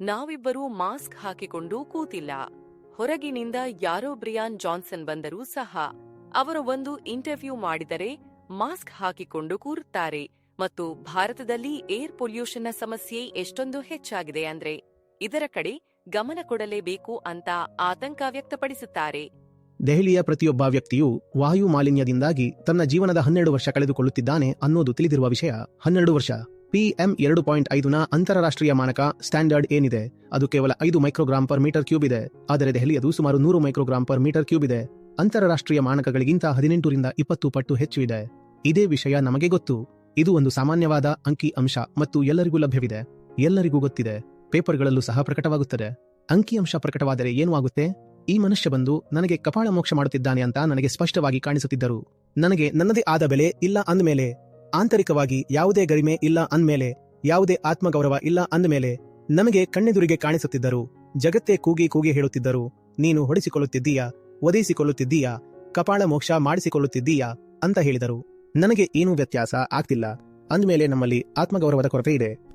ನಾವಿಬ್ಬರೂ ಮಾಸ್ಕ್ ಹಾಕಿಕೊಂಡು ಕೂತಿಲ್ಲ. ಹೊರಗಿನಿಂದ ಯಾರೋ ಬ್ರಿಯಾನ್ ಜಾನ್ಸನ್ ಬಂದರೂ ಸಹ ಅವರು ಒಂದು ಇಂಟರ್ವ್ಯೂ ಮಾಡಿದರೆ ಮಾಸ್ಕ್ ಹಾಕಿಕೊಂಡು ಕೂರುತ್ತಾರೆ ಮತ್ತು ಭಾರತದಲ್ಲಿ ಏರ್ ಪೊಲ್ಯೂಷನ್ನ ಸಮಸ್ಯೆ ಎಷ್ಟೊಂದು ಹೆಚ್ಚಾಗಿದೆ ಅಂದ್ರೆ ಇದರ ಕಡೆ ಗಮನ ಕೊಡಲೇಬೇಕು ಅಂತ ಆತಂಕ ವ್ಯಕ್ತಪಡಿಸುತ್ತಾರೆ. ದೆಹಲಿಯ ಪ್ರತಿಯೊಬ್ಬ ವ್ಯಕ್ತಿಯು ವಾಯು ಮಾಲಿನ್ಯದಿಂದಾಗಿ ತನ್ನ ಜೀವನದ ಹನ್ನೆರಡು ವರ್ಷ ಕಳೆದುಕೊಳ್ಳುತ್ತಿದ್ದಾನೆ ಅನ್ನೋದು ತಿಳಿದಿರುವ ವಿಷಯ ಹನ್ನೆರಡು ವರ್ಷ. ಪಿಎಂ ಎರಡು ಪಾಯಿಂಟ್ ಐದುನ ಅಂತಾರಾಷ್ಟ್ರೀಯ ಮಾನಕ ಸ್ಟ್ಯಾಂಡರ್ಡ್ ಏನಿದೆ? ಅದು ಕೇವಲ ಐದು ಮೈಕ್ರೋಗ್ರಾಂ ಪರ್ ಮೀಟರ್ ಕ್ಯೂಬ್ ಇದೆ. ಆದರೆ ದೆಹಲಿಯದು ಸುಮಾರು ನೂರು ಮೈಕ್ರೋಗ್ರಾಂ ಪರ್ ಮೀಟರ್ ಕ್ಯೂಬ್ ಇದೆ. ಅಂತಾರಾಷ್ಟ್ರೀಯ ಮಾನಕಗಳಿಗಿಂತ ಹದಿನೆಂಟರಿಂದ ಇಪ್ಪತ್ತು ಪಟ್ಟು ಹೆಚ್ಚು ಇದೆ. ಇದೇ ವಿಷಯ ನಮಗೆ ಗೊತ್ತು. ಇದು ಒಂದು ಸಾಮಾನ್ಯವಾದ ಅಂಕಿ ಅಂಶ ಮತ್ತು ಎಲ್ಲರಿಗೂ ಲಭ್ಯವಿದೆ. ಎಲ್ಲರಿಗೂ ಗೊತ್ತಿದೆ. ಪೇಪರ್ಗಳಲ್ಲೂ ಸಹ ಪ್ರಕಟವಾಗುತ್ತದೆ. ಅಂಕಿ ಅಂಶ ಪ್ರಕಟವಾದರೆ ಏನು ಆಗುತ್ತೆ? ಈ ಮನುಷ್ಯ ಬಂದು ನನಗೆ ಕಪಾಳ ಮೋಕ್ಷ ಮಾಡುತ್ತಿದ್ದಾನೆ ಅಂತ ನನಗೆ ಸ್ಪಷ್ಟವಾಗಿ ಕಾಣಿಸುತ್ತಿದ್ದರು. ನನಗೆ ನನ್ನದೇ ಆದ ಬೆಲೆ ಇಲ್ಲ ಅಂದಮೇಲೆ ಆಂತರಿಕವಾಗಿ ಯಾವುದೇ ಗರಿಮೆ ಇಲ್ಲ ಅಂದ್ಮೇಲೆ, ಯಾವುದೇ ಆತ್ಮಗೌರವ ಇಲ್ಲ ಅಂದಮೇಲೆ ನಮಗೆ ಕಣ್ಣೆದುರಿಗೆ ಕಾಣಿಸುತ್ತಿದ್ದರು, ಜಗತ್ತೇ ಕೂಗಿ ಕೂಗಿ ಹೇಳುತ್ತಿದ್ದರು, ನೀನು ಹೊಡೆಸಿಕೊಳ್ಳುತ್ತಿದ್ದೀಯಾ ಒದೆಸಿಕೊಳ್ಳುತ್ತಿದ್ದೀಯಾ ಕಪಾಳ ಮೋಕ್ಷ ಮಾಡಿಸಿಕೊಳ್ಳುತ್ತಿದ್ದೀಯಾ ಅಂತ ಹೇಳಿದರು. ನನಗೆ ಏನೂ ವ್ಯತ್ಯಾಸ ಆಗ್ತಿಲ್ಲ. ಅಂದ್ಮೇಲೆ ನಮ್ಮಲ್ಲಿ ಆತ್ಮಗೌರವದ ಕೊರತೆ ಇದೆ.